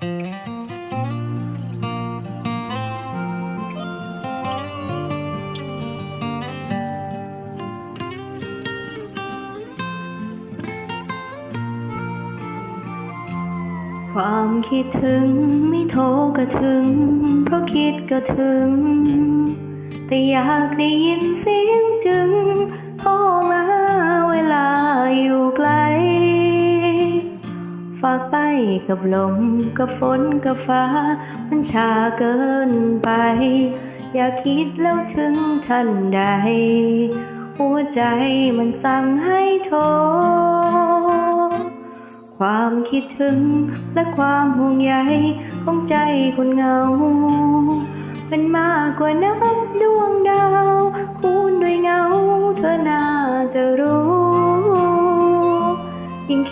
ความคิดถึงไม่โทรก็ถึง เพราะคิดก็ถึง แต่อยากได้ยินเสียงจึงโทรมาเวลาอยู่ไกล ฝากไปกับลมกับฝนกับฟ้า มันช้าเกินไป อย่าคิดแล้วถึงทันใด หัวใจมันสั่งให้โทรความคิดถึงและความห่วงใยของใจคนเหงา เป็นมากกว่านับดว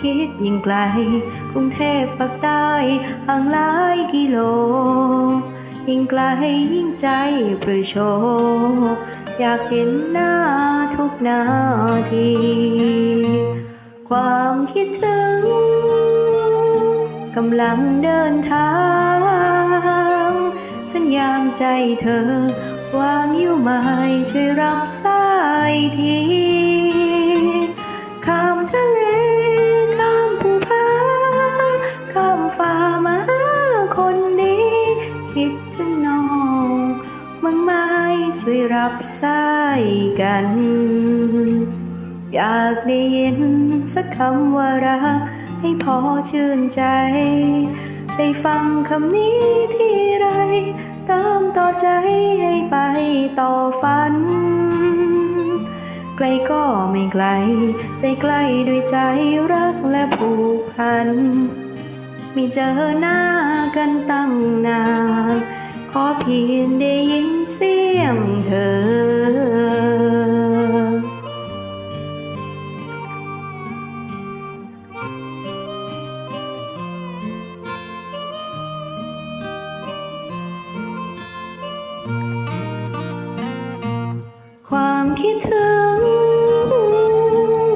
คิดยิ่งไกล กรุงเทพปากใต้ห่างหลายกิโล ยิ่งไกลยิ่งใจประโชอยากเห็นหน้าทุกนาที ความคิดถึงกำลังเดินทาง สัญญาณใจเธอวางอยู่ไหมช่วยรับสายที รับสายกัน อยากได้ยินสักคำว่ารัก ให้พอชื่นใจ ได้ฟังคำนี้ที่ไร เติมต่อใจให้ไปต่อฝัน ไกลก็ไม่ไกล ใจใกล้ด้วยใจรักและผูกพัน ไม่เจอหน้ากันตั้งนานขอเพียงได้ยินเสียง ความคิดถึง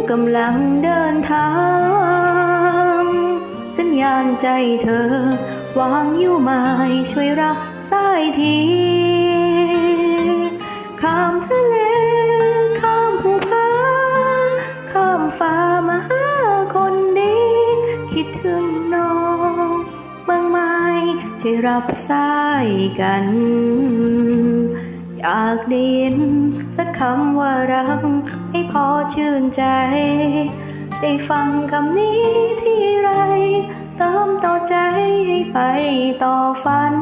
กำลังเดินทาง สัญญาณใจเธอ วางอยู่ไหมช่วยรับสายทีข้ามทะเล ข้ามภูผาข้ามฟ้ามาหา ช่วยรับสายกัน อยากได้ยินสักคำว่ารัก ให้พอชื่นใจ ได้ฟังคำนี้ที่ไร เติมต่อใจให้ไปต่อฝัน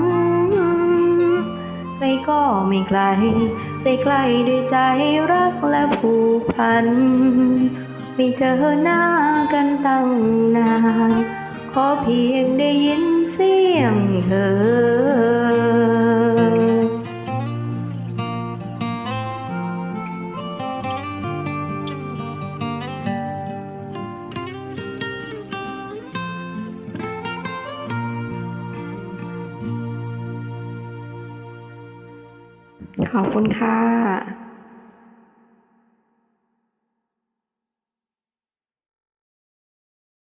ใครก็ไม่ไกล ใจใกล้ด้วยใจรักและผูกพัน ไม่เจอหน้ากันตั้งนาน ขอเพียงได้ยินเสียงเธอขอบคุณค่ะ